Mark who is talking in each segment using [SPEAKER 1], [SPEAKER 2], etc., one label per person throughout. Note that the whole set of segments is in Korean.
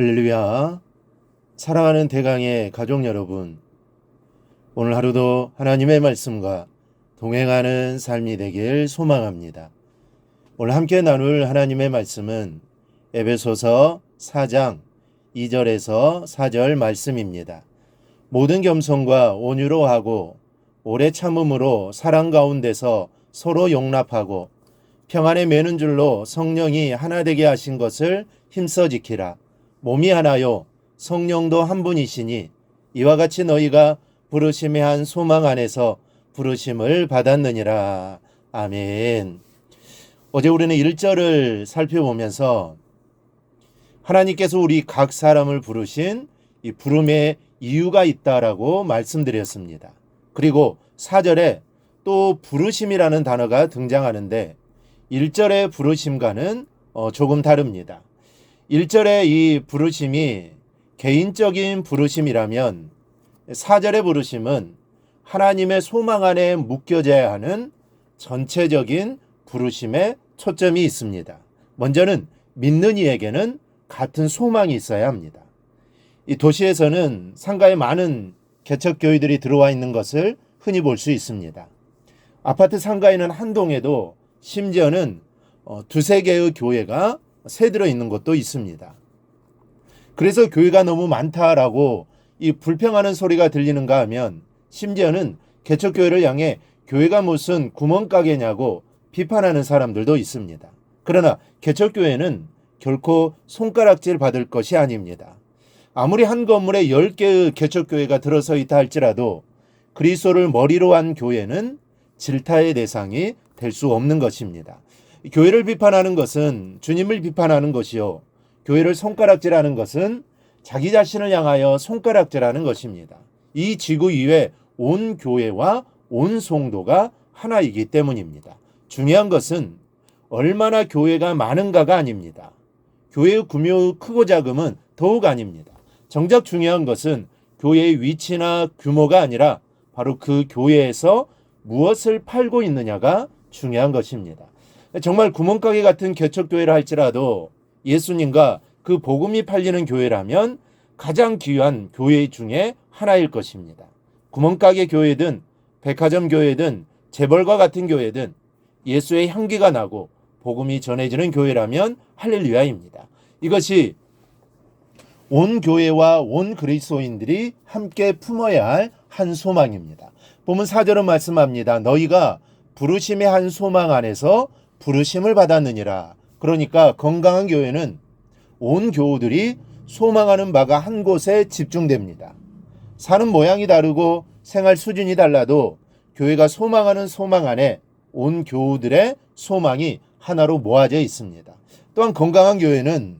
[SPEAKER 1] 할렐루야. 사랑하는 대강의 가족 여러분. 오늘 하루도 하나님의 말씀과 동행하는 삶이 되길 소망합니다. 오늘 함께 나눌 하나님의 말씀은 에베소서 4장 2절에서 4절 말씀입니다. 모든 겸손과 온유로 하고 오래 참음으로 사랑 가운데서 서로 용납하고 평안에 매는 줄로 성령이 하나 되게 하신 것을 힘써 지키라. 몸이 하나요 성령도 한 분이시니 이와 같이 너희가 부르심의 한 소망 안에서 부르심을 받았느니라. 아멘. 어제 우리는 1절을 살펴보면서 하나님께서 우리 각 사람을 부르신 이 부름의 이유가 있다라고 말씀드렸습니다. 그리고 4절에 또 부르심이라는 단어가 등장하는데 1절의 부르심과는 어, 조금 다릅니다. 1절의 이 부르심이 개인적인 부르심이라면 4절의 부르심은 하나님의 소망 안에 묶여져야 하는 전체적인 부르심에 초점이 있습니다. 먼저는 믿는 이에게는 같은 소망이 있어야 합니다. 이 도시에서는 상가에 많은 개척교회들이 들어와 있는 것을 흔히 볼 수 있습니다. 아파트 상가에는 한 동에도 심지어는 어, 두세 개의 교회가 새들어 있는 곳도 있습니다. 그래서 교회가 너무 많다라고 이 불평하는 소리가 들리는가 하면 심지어는 개척교회를 향해 교회가 무슨 구멍가게냐고 비판하는 사람들도 있습니다. 그러나 개척교회는 결코 손가락질 받을 것이 아닙니다. 아무리 한 건물에 10개의 개척교회가 들어서 있다 할지라도 그리스도를 머리로 한 교회는 질타의 대상이 될 수 없는 것입니다. 교회를 비판하는 것은 주님을 비판하는 것이요. 교회를 손가락질하는 것은 자기 자신을 향하여 손가락질하는 것입니다. 이 지구 위에 온 교회와 온 성도가 하나이기 때문입니다. 중요한 것은 얼마나 교회가 많은가가 아닙니다. 교회의 규모 크고 작음은 더욱 아닙니다. 정작 중요한 것은 교회의 위치나 규모가 아니라 바로 그 교회에서 무엇을 팔고 있느냐가 중요한 것입니다. 정말 구멍가게 같은 개척교회를 할지라도 예수님과 그 복음이 팔리는 교회라면 가장 귀한 교회 중에 하나일 것입니다. 구멍가게 교회든 백화점 교회든 재벌과 같은 교회든 예수의 향기가 나고 복음이 전해지는 교회라면 할렐루야입니다. 이것이 온 교회와 온 그리스도인들이 함께 품어야 할 한 소망입니다. 보면 사절은 말씀합니다. 너희가 부르심의 한 소망 안에서 부르심을 받았느니라. 그러니까 건강한 교회는 온 교우들이 소망하는 바가 한 곳에 집중됩니다. 사는 모양이 다르고 생활 수준이 달라도 교회가 소망하는 소망 안에 온 교우들의 소망이 하나로 모아져 있습니다. 또한 건강한 교회는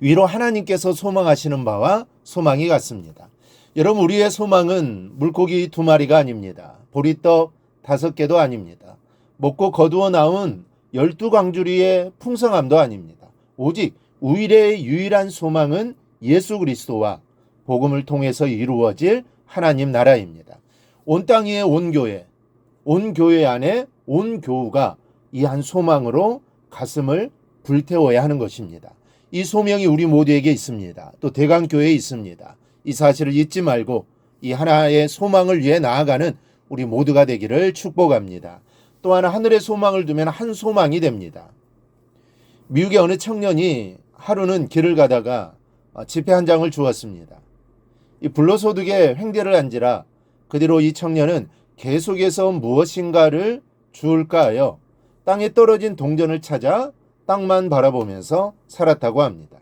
[SPEAKER 1] 위로 하나님께서 소망하시는 바와 소망이 같습니다. 여러분 우리의 소망은 물고기 두 마리가 아닙니다. 보리떡 다섯 개도 아닙니다. 먹고 거두어 나온 열두 광주리의 풍성함도 아닙니다. 오직 우일의 유일한 소망은 예수 그리스도와 복음을 통해서 이루어질 하나님 나라입니다. 온 땅 위의 온 교회, 온 교회 안에 온 교우가 이 한 소망으로 가슴을 불태워야 하는 것입니다. 이 소명이 우리 모두에게 있습니다. 또 대강교회에 있습니다. 이 사실을 잊지 말고 이 하나의 소망을 위해 나아가는 우리 모두가 되기를 축복합니다. 또한 하늘의 소망을 두면 한 소망이 됩니다. 미국의 어느 청년이 하루는 길을 가다가 지폐 한 장을 주었습니다. 이 불로소득에 횡대를 한지라 그 뒤로 이 청년은 계속해서 무엇인가를 주울까 하여 땅에 떨어진 동전을 찾아 땅만 바라보면서 살았다고 합니다.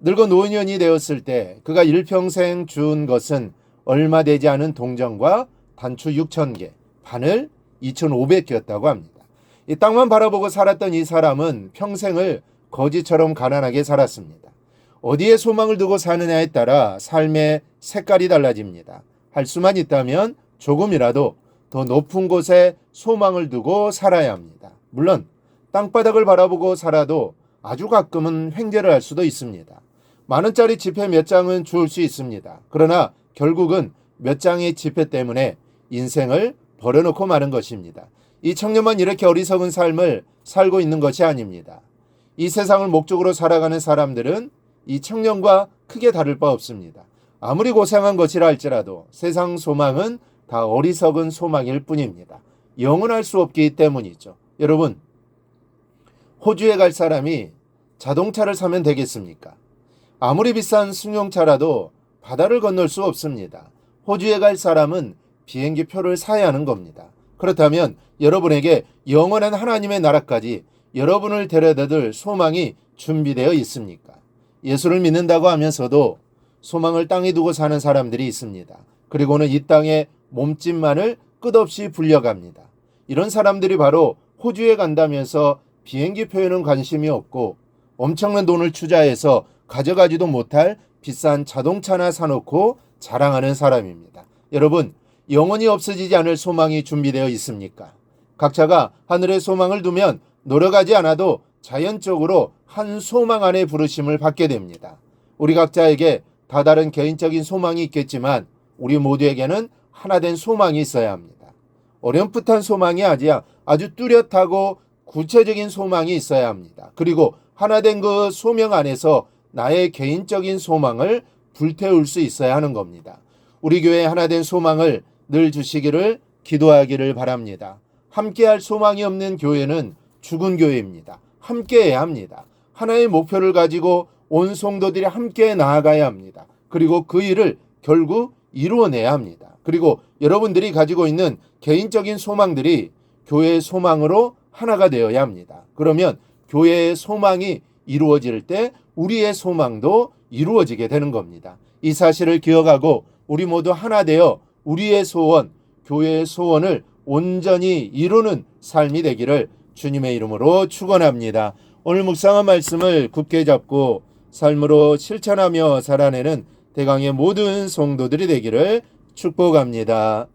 [SPEAKER 1] 늙어 노년이 되었을 때 그가 일평생 준 것은 얼마 되지 않은 동전과 단추 6천 개, 바늘 2,500개였다고 합니다. 이 땅만 바라보고 살았던 이 사람은 평생을 거지처럼 가난하게 살았습니다. 어디에 소망을 두고 사느냐에 따라 삶의 색깔이 달라집니다. 할 수만 있다면 조금이라도 더 높은 곳에 소망을 두고 살아야 합니다. 물론 땅바닥을 바라보고 살아도 아주 가끔은 횡재를 할 수도 있습니다. 만 원짜리 지폐 몇 장은 주울 수 있습니다. 그러나 결국은 몇 장의 지폐 때문에 인생을 버려놓고 마는 것입니다. 이 청년만 이렇게 어리석은 삶을 살고 있는 것이 아닙니다. 이 세상을 목적으로 살아가는 사람들은 이 청년과 크게 다를 바 없습니다. 아무리 고상한 것이라 할지라도 세상 소망은 다 어리석은 소망일 뿐입니다. 영원할 수 없기 때문이죠. 여러분, 호주에 갈 사람이 자동차를 사면 되겠습니까? 아무리 비싼 승용차라도 바다를 건널 수 없습니다. 호주에 갈 사람은 비행기 표를 사야 하는 겁니다. 그렇다면 여러분에게 영원한 하나님의 나라까지 여러분을 데려다 줄 소망이 준비되어 있습니까? 예수를 믿는다고 하면서도 소망을 땅에 두고 사는 사람들이 있습니다. 그리고는 이 땅에 몸짓만을 끝없이 불려갑니다. 이런 사람들이 바로 호주에 간다면서 비행기 표에는 관심이 없고 엄청난 돈을 투자해서 가져가지도 못할 비싼 자동차나 사놓고 자랑하는 사람입니다. 여러분, 영원히 없어지지 않을 소망이 준비되어 있습니까? 각자가 하늘의 소망을 두면 노력하지 않아도 자연적으로 한 소망 안에 부르심을 받게 됩니다. 우리 각자에게 다 다른 개인적인 소망이 있겠지만 우리 모두에게는 하나된 소망이 있어야 합니다. 어렴풋한 소망이 아니라 아주 뚜렷하고 구체적인 소망이 있어야 합니다. 그리고 하나된 그 소명 안에서 나의 개인적인 소망을 불태울 수 있어야 하는 겁니다. 우리 교회 하나된 소망을 늘 주시기를 기도하기를 바랍니다. 함께할 소망이 없는 교회는 죽은 교회입니다. 함께해야 합니다. 하나의 목표를 가지고 온 성도들이 함께 나아가야 합니다. 그리고 그 일을 결국 이루어내야 합니다. 그리고 여러분들이 가지고 있는 개인적인 소망들이 교회의 소망으로 하나가 되어야 합니다. 그러면 교회의 소망이 이루어질 때 우리의 소망도 이루어지게 되는 겁니다. 이 사실을 기억하고 우리 모두 하나 되어 우리의 소원, 교회의 소원을 온전히 이루는 삶이 되기를 주님의 이름으로 축원합니다. 오늘 묵상한 말씀을 굳게 잡고 삶으로 실천하며 살아내는 대강의 모든 성도들이 되기를 축복합니다.